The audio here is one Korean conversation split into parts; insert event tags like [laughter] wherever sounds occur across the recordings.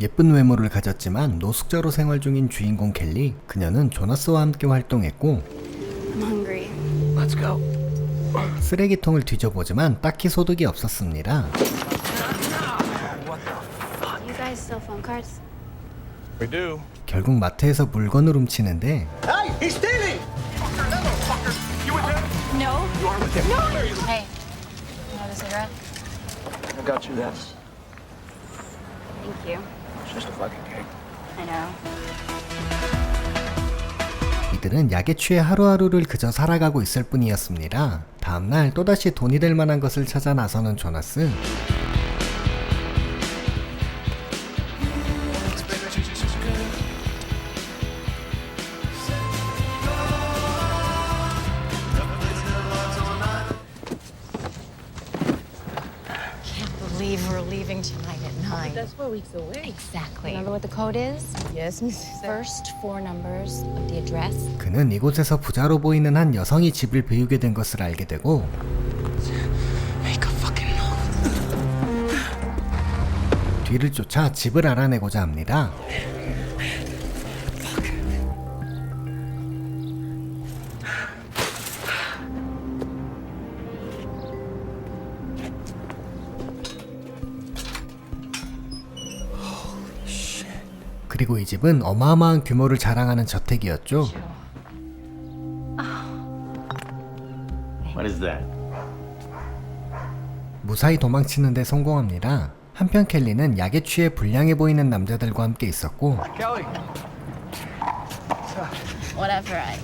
예쁜 외모를 가졌지만 노숙자로 생활 중인 주인공 켈리. 그녀는 조나스와 함께 활동했고. 쓰레기통을 뒤져보지만 딱히 소득이 없었습니다. 결국 마트에서 물건을 훔치는데 Hey, It's just a fucking. I know. 이들은 약에 취해 하루하루를 그저 살아가고 있을 뿐이었습니다. 다음날 또다시 돈이 될 만한 것을 찾아 나서는 조나스. Can't believe we're leaving tonight at nine. That's four weeks away. Exactly. Remember what the code is? Yes, Mrs. First four numbers of the address. 그는 이곳에서 부자로 보이는 한 여성이 집을 비우게 된 것을 알게 되고 Make a fucking move. 뒤를 쫓아 집을 알아내고자 합니다. 그리고 이 집은 어마어마한 규모를 자랑하는 저택이었죠. What is that? 무사히 도망치는데 성공합니다. 한편 켈리는 약에 취해 불량해 보이는 남자들과 함께 있었고 Kelly. Whatever. I.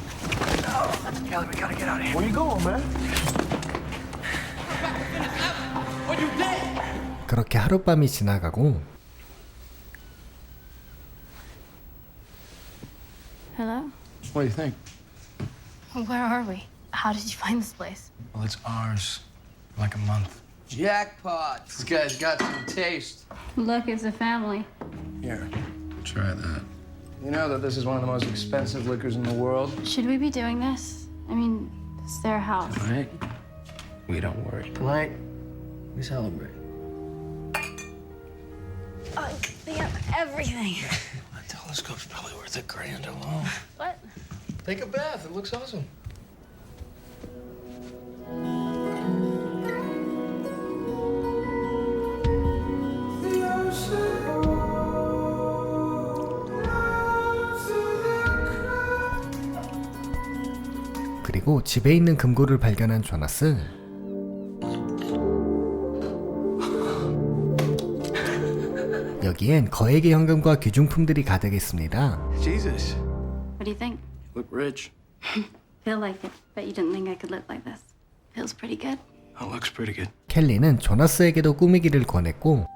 Kelly, we gotta get out of here. Where you going, man? 그렇게 하룻밤이 지나가고 What do you think? Where are we? How did you find this place? Well, it's ours. Like a month. Jackpot! This guy's got some taste. Look, it's a family. Here, try that. You know that this is one of the most expensive liquors in the world? Should we be doing this? I mean, it's their house. Right? We don't worry. Tonight, we celebrate. Oh, they have everything. That telescope's probably worth a grand alone. What? Take a bath. It looks awesome. 그리고 집에 있는 금고를 발견한 조나스 여기엔 거액의 현금과 귀중품들이 가득했습니다. Jesus. What do you think? Look rich. Feel like it. Bet you didn't think I could live like this. Feels pretty good. Oh, looks pretty good. 켈리는 조나스에게도 꾸미기를 권했고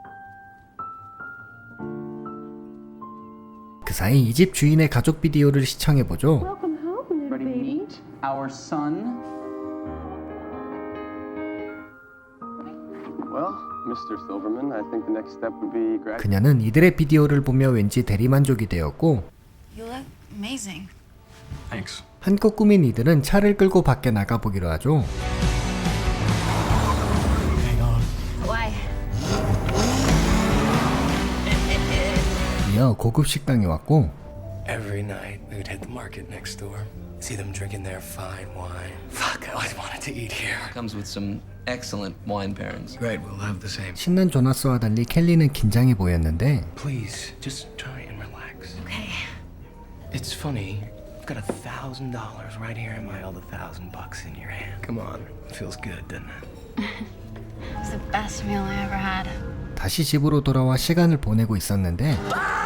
그 사이 이 집 주인의 가족 비디오를 시청해보죠. Ready to meet our son? Well, Mr. Silverman, I think the next step would be grad. 그녀는 이들의 비디오를 보며 왠지 대리만족이 되었고 You look amazing. Thanks. 한껏 꾸민 이들은 차를 끌고 밖에 나가 보기로 하죠. Why? 이어 고급 식당에 왔고 Every night we would hit the market next door, see them drinking their fine wine. Fuck, I always wanted to eat here. comes with some excellent wine pairings. Great, we'll have the same. 신난 조나스와 달리 켈리는 긴장해 보였는데 Please, just try and relax. Okay. It's funny. I've got a thousand dollars right here and I held a thousand bucks in your hand. Come on, it feels good, doesn't it? [laughs] It's the best meal I ever had. 다시 집으로 돌아와 시간을 보내고 있었는데 Get the lights.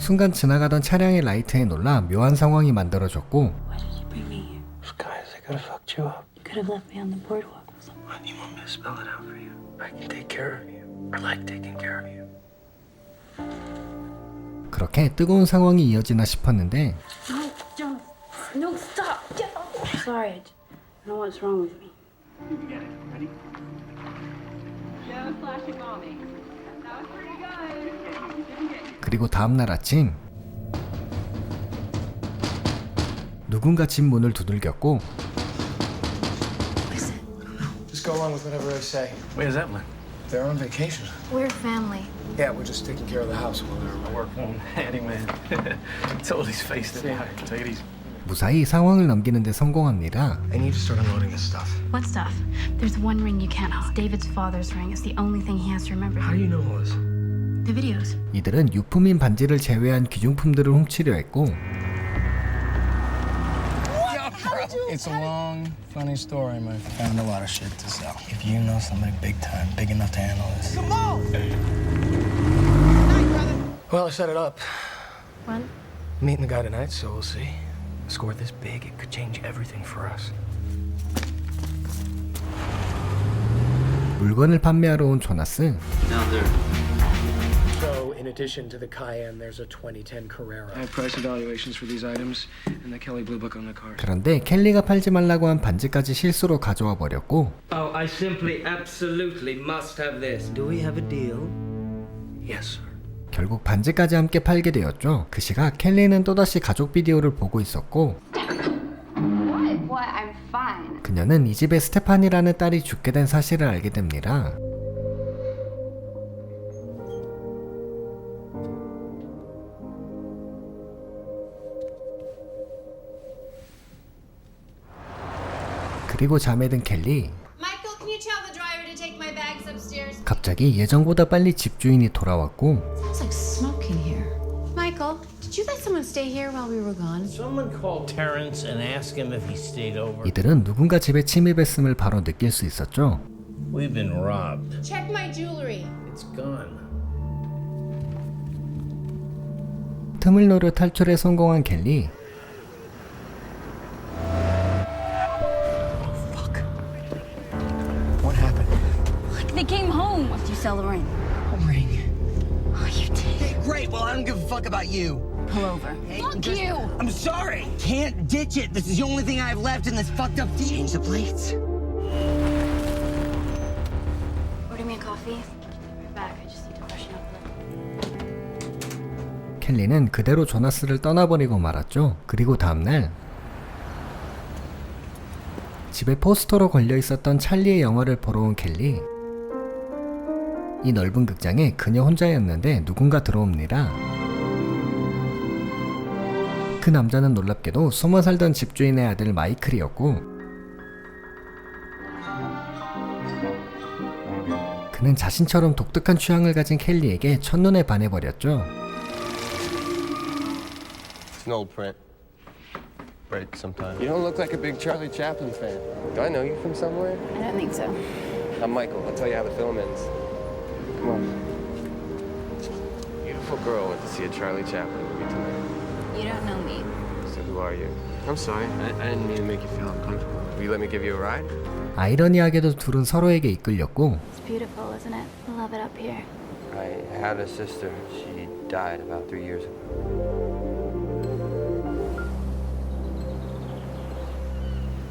순간 지나가던 차량의 라이트에 놀라 묘한 상황이 만들어졌고 Why did you bring me here? Those guys, they could have fucked you up. You could have left me on the boardwalk. What, you want me to spell it out for you? I can take care of you. I like taking care of you. 그렇게 뜨거운 상황이 이어지나 싶었는데 그리고 다음날 아침 누군가 집 문을 두들겼고 Just go along with whatever I say. Where's Evelyn? They're on vacation. We're family. Yeah, we're just taking care of the house while they're I work home handyman. Told he's faced it. Yeah, take it easy. 무사히 상황을 넘기는데 성공합니다. I need to start unloading this stuff. What stuff? There's one ring you can't hold. David's father's ring. It's the only thing he has to remember. How do you know all this? The videos. 이들은 유품인 반지를 제외한 귀중품들을 훔치려 했고 It's a long, funny story. My found a lot of shit to sell. If you know somebody big time, big enough to handle this. Come on! Well, I set it up. When? Meeting the guy tonight, so we'll see. A score this big, it could change everything for us. 물건을 판매하러 온 조나스. So, in addition to the Cayenne, there's a 2010 Carrera. I have price evaluations for these items and the Kelly Blue Book on the cars. 그런데 켈리가 팔지 말라고 한 반지까지 실수로 가져와 버렸고 Oh, I simply absolutely must have this. Do we have a deal? Yes, sir. 결국 반지까지 함께 팔게 되었죠. 그 시각 켈리는 또다시 가족 비디오를 보고 있었고 What? What? I'm fine. 그녀는 이 집에 스테판이라는 딸이 죽게 된 사실을 알게 됩니다. 그리고 잠에 든 켈리. Michael, can you tell the driver to take my bags upstairs? 갑자기 예정보다 빨리 집주인이 돌아왔고 Smells like smoke in here. Michael, did you let someone stay here while we were gone? Someone call Terrence and ask him if he stayed over. 이들은 누군가 집에 침입했음을 바로 느낄 수 있었죠. We've been robbed. Check my jewelry. It's gone. 틈을 노려 탈출에 성공한 켈리. Sell the ring. Ring. Oh, you did. Great, well, I don't give a fuck about you. Pull over. Fuck you. I'm sorry. Can't ditch it. This is the only thing I have left in this fucked up deal. Change the plates. Order me a coffee. Right back. I just need to freshen up a little. 켈리는 그대로 조나스를 떠나버리고 말았죠. 그리고 다음날 집에 포스터로 걸려 있었던 찰리의 영화를 보러 온 켈리. 이 넓은 극장에 그녀 혼자였는데 누군가 들어옵니다. 그 남자는 놀랍게도 숨어 살던 집주인의 아들 마이클이었고 그는 자신처럼 독특한 취향을 가진 켈리에게 첫눈에 반해버렸죠. It's an old print. Break sometime. You don't look like a big Charlie Chaplin fan. Do I know you from somewhere? I don't think so. I'm Michael. I'll tell you how the film ends. Come on. Beautiful girl went to see a Charlie Chaplin movie tonight. You don't know me. So who are you? I'm sorry. I, I didn't mean to make you feel uncomfortable. Will you let me give you a ride? 아이러니하게도 둘은 서로에게 이끌렸고 It's beautiful, isn't it? I love it up here. I had a sister. She died about three years ago.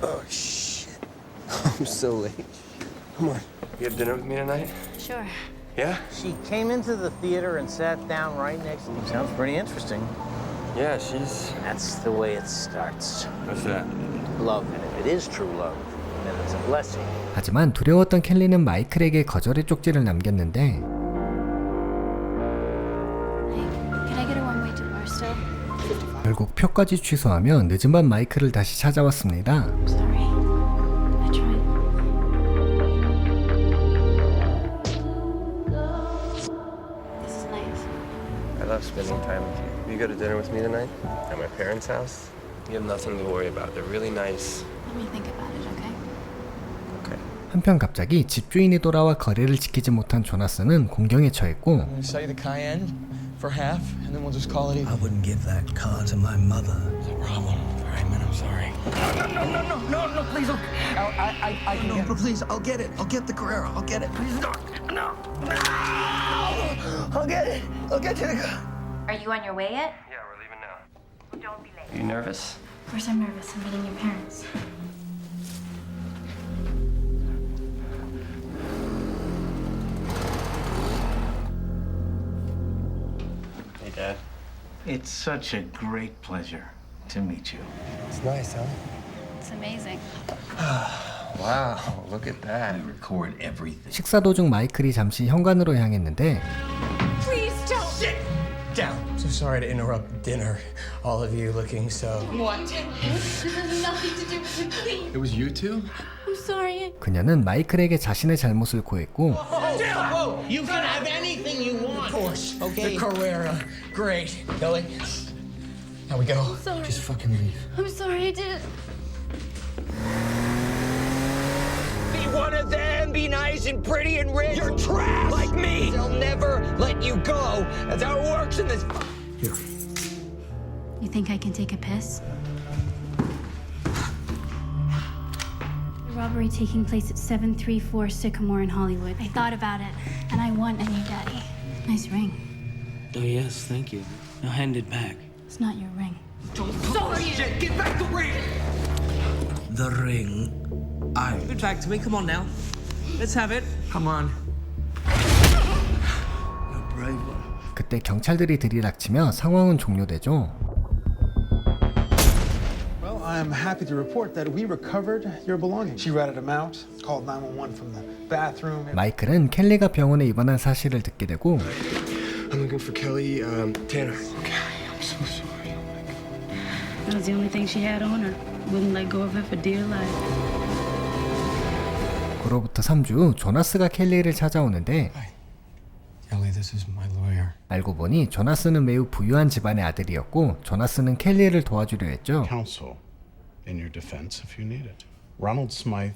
Oh, shit. I'm [laughs] so late. Come on. You have dinner with me tonight? Sure. Yeah? She came into the theater and sat down right next to me. Sounds pretty interesting. Yeah, she's. That's the way it starts. What's that? Love. And if it is true love, then it's a blessing. 하지만 두려웠던 켈리는 마이클에게 거절의 쪽지를 남겼는데? 결국 표까지 취소하며 늦은 밤 마이클을 다시 찾아왔습니다. Sorry. Spending time with you. Will you go to dinner with me tonight? At my parents' house? You have nothing to worry about. They're really nice. Let me think about it, okay? Okay. 한편 갑자기 집주인이 돌아와 거리를 지키지 못한 조나스는 공경에 처했고 I'm gonna sell you the Cayenne for half, and then we'll just call it even. I wouldn't give that car to my mother. No problem. All right, man, I'm sorry. No, no, no, no. I, I, I can no, no, please, I'll get it. I'll get the Carrera. I'll get it. Please don't. No, no. I'll get it. I'll get to the car. Are you on your way yet? Yeah, we're leaving now. Don't be late. You nervous? Of course I'm nervous. I'm meeting your parents. Hey, Dad. It's such a great pleasure to meet you. It's nice, huh? It's amazing. [sighs] Wow, look at that. Record everything. 식사 도중 마이클이 잠시 현관으로 향했는데 So sorry to interrupt dinner. All of you looking so. What? This has nothing to do with you, please. It was you two? I'm sorry. 그녀는 마이클에게 자신의 잘못을 고했고 Whoa! You can have anything you want. Porsche. Okay. The Carrera. Great. Kelly. Now we go. Sorry. Just fucking leave. I'm sorry I did it. Be one of them, be nice and pretty and rich. You're trash! Like me! They'll never let you go. That's how it works in this. You think I can take a piss? The robbery taking place at 734 Sycamore in Hollywood. I thought about it, and I want a new daddy. Nice ring. Oh, yes, thank you. Now hand it back. It's not your ring. Shit, get back the ring! The ring. I. Give it back to me. Come on now. Let's have it. Come on. A brave one. 그때 경찰들이 들이닥치며 상황은 종료되죠. I'm happy to report that we recovered your belongings. She ratted them out, called 911 from the bathroom. 마이클은 켈리가 병원에 입원한 사실을 듣게 되고 I'm looking for Kelly um, Tanner. That was the only thing she had on her. Wouldn't let go of it for dear life. 그로부터 3주 조나스가 켈리를 찾아오는데 Kelly, this is my lawyer. 알고 보니 조나스는 매우 부유한 집안의 아들이었고 조나스는 켈리를 도와주려 했죠. Counsel in your defense if you need it. Ronald Smythe.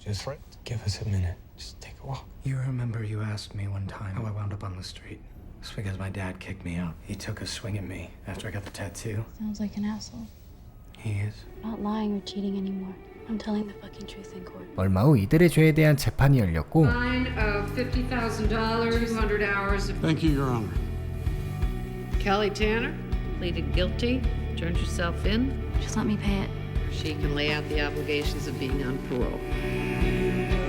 Just give us a minute. Just take a walk. You remember you asked me one time how I wound up on the street? It's because my dad kicked me out. He took a swing at me after I got the tattoo. Sounds like an asshole. He is. Not lying or cheating anymore. I'm telling the fucking truth in court. 얼마 후 이들의 죄에 대한 재판이 열렸고 Fine of $50,000, 200 hours of Thank you, Your Honor. Kelly Tanner pleaded guilty, turned herself in. just let me pay it. She can lay out the obligations of being on parole.